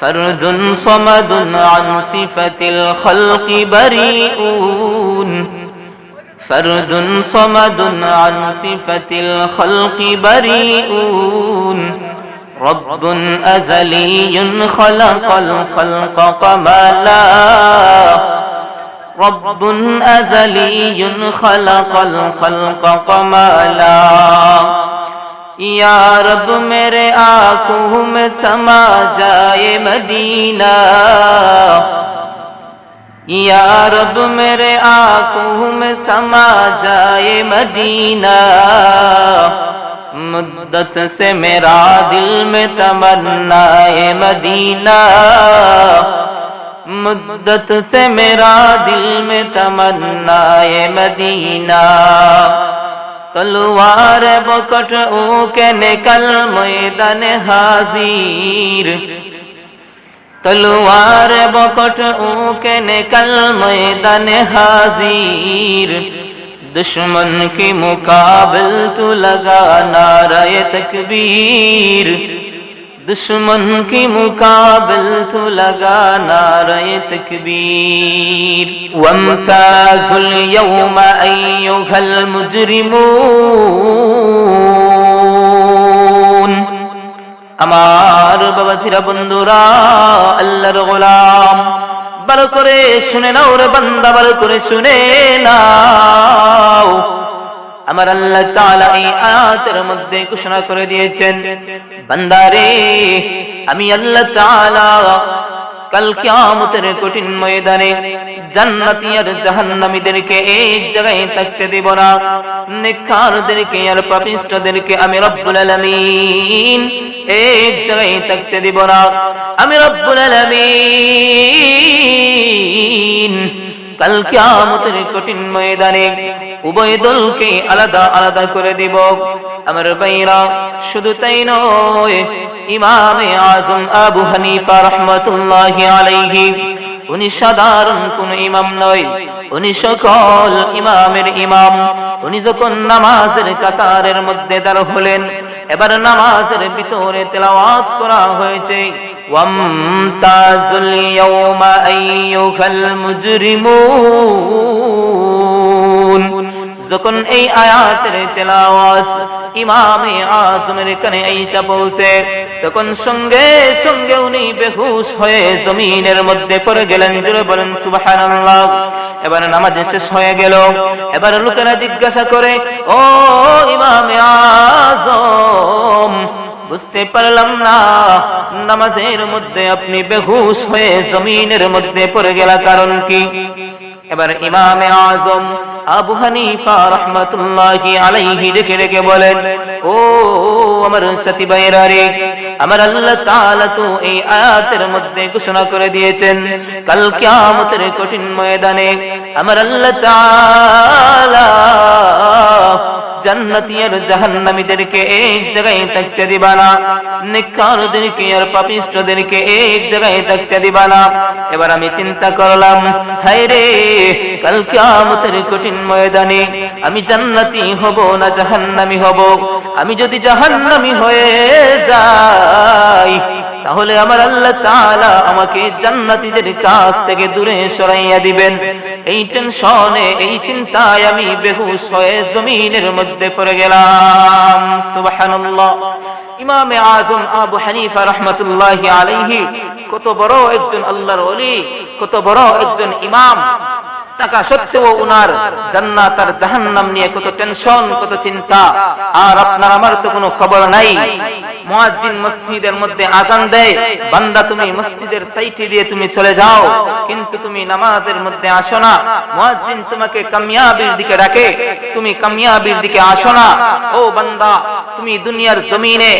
فرد صمد عن صفة الخلق بريئون فرد صمد عن صفة الخلق بريئون رب أزلي خلق الخلق قمالا رب أزلي خلق الخلق قمالا یا رب میرے آنکھوں میں سما جائے مدینہ۔ یا رب میرے آنکھوں میں سما جائے مدینہ۔ مدت سے میرا دل میں تمنا ہے مدینہ۔ مدت سے میرا دل میں تمنا ہے مدینہ۔ تلوار بکٹ او کے نکل میدان حاضر تلوار بکٹ او کے نکل میدان حاضر دشمن کے مقابل تو لگا نعرہ تکبیر दुश्मन के मुकाबल तो लगा नारे तकबीर वमताजुल यौम अय्युहल মুজরিমুন আমার বাবাজিরা বন্ধুরা আল্লাহর গোলাম ভালো করে শুনে নাও রে বান্দা ভালো করে শুনে নাও আমার আল্লাহ তাআলা এই আয়াতের মধ্যে ঘোষণা করে দিয়েছেন, বান্দারে, আমি আল্লাহ তাআলা কাল কিয়ামতের কঠিন ময়দানে জান্নাতি আর জাহান্নামীদেরকে এক জায়গায় থাকতে দেব না। নেককারদেরকে আর পাপিষ্ঠদেরকে আমি রব্বুল আলামিন এক জায়গায় থাকতে দেব না। আমি রব্বুল আলামিন কাল কিয়ামতের কঠিন ময়দানে উভয় দলকে আলাদা আলাদা করে দিব। আমার বাইরা শুধু তাই নয়, ইমামে আজম আবু হানিফা রহমতুল্লাহ আলাইহি, উনি সাধারণ কোন ইমাম নয়, উনি সকল ইমামের ইমাম। উনি যখন নামাজের কাতারের মধ্যে দাঁড় হলেন এবার নামাজের ভিতরে তেলাওয়াত করা হয়েছে। ওয়ামতাজুল ইয়াউমা আইয়ুহাল মুজরিমুন। যখন এই আয়াতের তেলাওয়াত ইমামে আজমের কানে আইসা পৌঁছে, তখন সঙ্গে সঙ্গে উনি বেহুশ হয়ে জমিনের মধ্যে পড়ে গেলেন। জুড়ে বলেন, সুবহানাল্লাহ। এবার নামাজ শেষ হয়ে গেল। এবার লোকেরা জিজ্ঞাসা করে, ও বুঝতে পারলাম না। নামাজের মধ্যে আপনি বেহুশ হয়ে জমিনের মধ্যে পড়ে গেল কারণ কি? এবার ইমামে আজম আবু হানিফা রহমতুল্লাহি আলাইহি রেখে রেখে বলেন, ও আমার সাথী ভাইরা রে, আমার আল্লাহ তাআলা তো এই আয়াতের মধ্যে ঘোষণা করে দিয়েছেন, কাল কিয়ামতের কঠিন ময়দানে আমার আল্লাহ তাআলা জাহান্নামীদেরকে এক জায়গায় থাকতে দিবা না। নেককারদেরকে আর পাপিষ্ঠদেরকে এক জায়গায় থাকতে এবার আমি চিন্তা করলাম, হায় রে কঠিন ময়দানে আমি জান্নাতি হব না জাহান্নামী হব? আমি যদি জাহান্নামী হয়ে যাই তাহলে আমার আল্লাহ তাআলা আমাকে জান্নাতীদের কাছ থেকে দূরে সরাইয়া দিবেন। এই টেনশনে, এই চিন্তায় আমি বেহুশ হয়ে জমিনের মধ্যে পড়ে গেলাম। ইমামে আজম আবু হানিফা রহমতুল্লাহ আলাইহি কত বড় একজন আল্লাহর ওলি, কত বড় একজন ইমাম। টাকা সত্ত্বেও উনার জান্নাত আর জাহান্নাম নিয়ে কত টেনশন কত চিন্তা। আর আপনার, আমার তো কোনো খবর নাই। মুয়াজ্জিন মসজিদের মধ্যে আজান দেয়। বান্দা তুমি মসজিদের সাইটে দিয়ে তুমি চলে যাও, কিন্তু তুমি নামাজের মধ্যে আসো না। মুয়াজ্জিন তোমাকে কামিয়াবির দিকে রাখে তুমি কামিয়াবির দিকে আসো না। ও বান্দা, তুমি দুনিয়ার জমিনে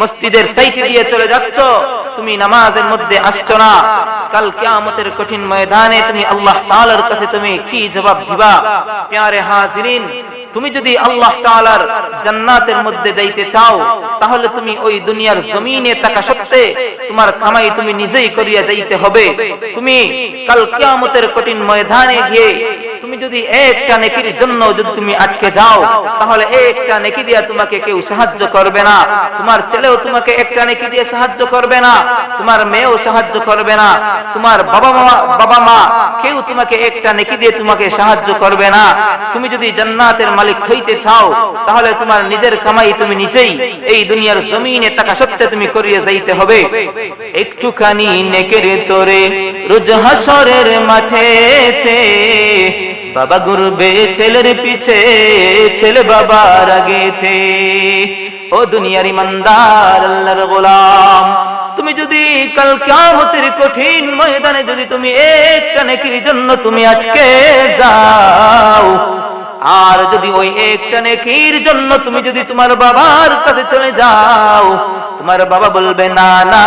মসজিদের সাইটে দিয়ে চলে যাচ্ছ। তুমি নামাজের মধ্যে আসছো না। কাল কিয়ামতের কঠিন ময়দানে তুমি আল্লাহ তাআলার কাছে তুমি কি জবাব দিবা? প্যারে হাজিরিন, তুমি যদি আল্লাহ তাআলার জান্নাতের মধ্যে যাইতে চাও, তাহলে তুমি ওই দুনিয়ার জমিনে থাকা সত্ত্বে তোমার কামাই তুমি নিজেই করিয়া যাইতে হবে। তুমি কাল কিয়ামতের কঠিন ময়দানে গিয়ে তুমি যদি একটা নেকির জন্য যদি তুমি আটকে যাও, তাহলে একটা নেকি দিয়া তোমাকে কেউ সাহায্য করবে না। তোমার ছেলেও তোমাকে একটা নেকি দিয়ে সাহায্য করবে না। তোমার মেয়েও সাহায্য করবে না। তোমার বাবা মা বাবা মা, কেউ তোমাকে একটা নেকি দিয়ে তোমাকে সাহায্য করবে না। তুমি যদি জান্নাতের মালিক হইতে চাও, তাহলে তোমার নিজের কামাই তুমি নিজেই এই দুনিয়ার জমিনে টাকা সত্ত্বে তুমি করিয়ে যাইতে হবে। একটুখানি নেকের তোরে রোজ হাসরের মাঠেতে বাবা গুরবে ছেলের পিছে, ছেলে বাবার আগেতে ও দুনিয়ার ইমানদার, আল্লাহর গোলাম। তুমি যদি কাল কিয়ামতের কঠিন ময়দানে যদি তুমি একটা নেকির জন্য তুমি আটকে যাও, আর যদি ওই একটা নেকির জন্য তুমি যদি তোমার বাবার কাছে চলে যাও তোমার বাবা বলবে, না না,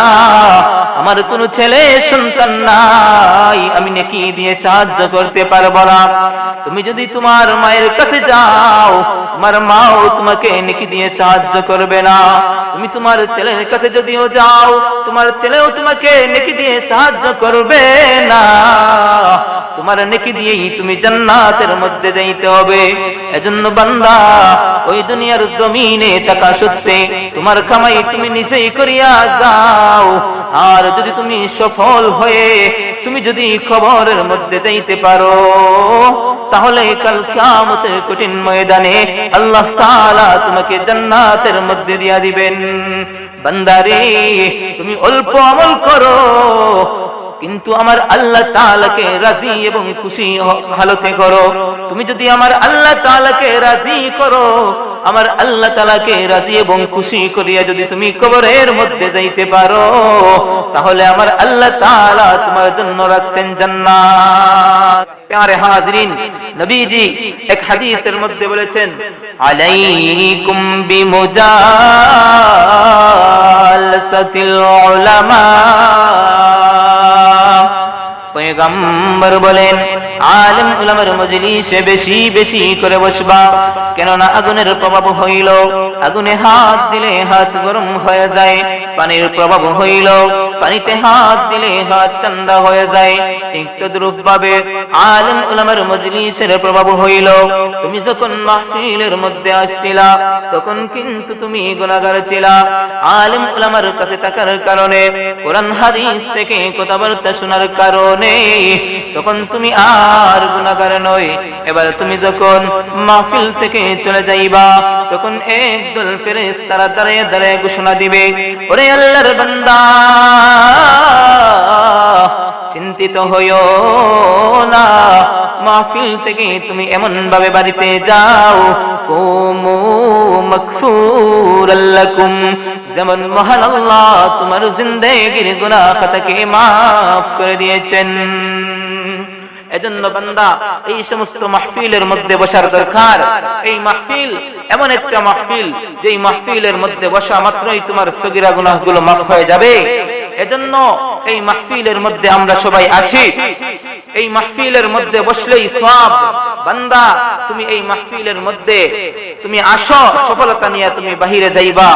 আমার কোনো ছেলে সন্তান নাই। আমি নেকি দিয়ে সাহায্য করতে পারব না। তুমি যদি তোমার মায়ের কাছে যাও, তোমার মাও তোমাকে নেকি দিয়ে সাহায্য করবে না। তুমি তোমার ছেলের কাছে যদিও যাও, তোমার ছেলেও তোমাকে নেকি দিয়ে সাহায্য করবে না। তোমার নেকি দিয়েই তুমি জান্নাতের মধ্যে যাইতে হবে। এজন্য বান্দা, ওই দুনিয়ার জমিনে টাকা সত্যি তোমার কামাই তুমি নিজেই করিয়া যাও। আর যদি তুমি সফল হয়ে তুমি যদি খবরের মধ্যে যাইতে পারো, তাহলে কাল কিয়ামতের কঠিন ময়দানে আল্লাহ তাআলা তোমাকে জান্নাতের মধ্যে দিয়া দিবেন। বান্দারে, তুমি অল্প আমল করো, কিন্তু আমার আল্লাহ তাআলাকে রাজি এবং খুশি হালতে করো। তুমি যদি আমার আল্লাহ তাআলাকে রাজি করো আমার আল্লাহ তালাকে রাজি এবং খুশি করিয়া যদি তুমি কবরের মধ্যে যাইতে পারো, তাহলে আমার আল্লাহ তালা তোমার জন্য রাখছেন জান্নাত। প্যারে হাজরিন, নবীজি এক হাদিসের মধ্যে বলেছেন বলেন আলেম উলামার মজলিসে বেশি বেশি করে বসবা। কেননা আগুনের প্রভাব হইল, আগুনে হাত দিলে হাত গরম হয়ে যায়, পানির প্রভাব হইল, পানিতে হাত দিলে হাত ঠান্ডা হয়ে যায়। ভাবে আলেম উলামার মজলিসের প্রভাব হইল। তুমি যখন মাহফিলের মধ্যে আসছিলা, তখন কিন্তু তুমি গুনাহগার ছিলা। আলেম উলামার কাছে থাকার কারণে, কোরআন হাদিস থেকে কথাবার্তা শোনার কারণে, তখন তুমি আর গুনাহগার নয় এবার তুমি যখন মাহফিল থেকে চলে যাইবা, তখন একদল ফেরেশতারা দাঁড়িয়ে দাঁড়িয়ে ঘোষণা দিবে, ওরে আল্লাহর বান্দা, চিন্তিত হইও না। মাহফিল থেকে তুমি এমন ভাবে বাড়িতে যাও, কুমু মাগফুরাল্লাকুম যেমন মহান আল্লাহ তোমার জিন্দেগির গুনাহ খাতাকে মাফ করে দিয়েছেন। এজন্য বান্দা, এই সমস্ত মাহফিলের মধ্যে বসার দরকার। এই মাহফিল এমন একটা মাহফিল, যেই মাহফিলের মধ্যে বসা মাত্রই তোমার সগিরা গুনাহগুলো মাফ হয়ে যাবে। এজন্য এই মাহফিলের মধ্যে আমরা সবাই আসি। এই মাহফিলের মধ্যে বসলেই সব বান্দা, তুমি এই মাহফিলের মধ্যে তুমি আসো, সফলতা নিয়ে তুমি বাহিরে যাইবা।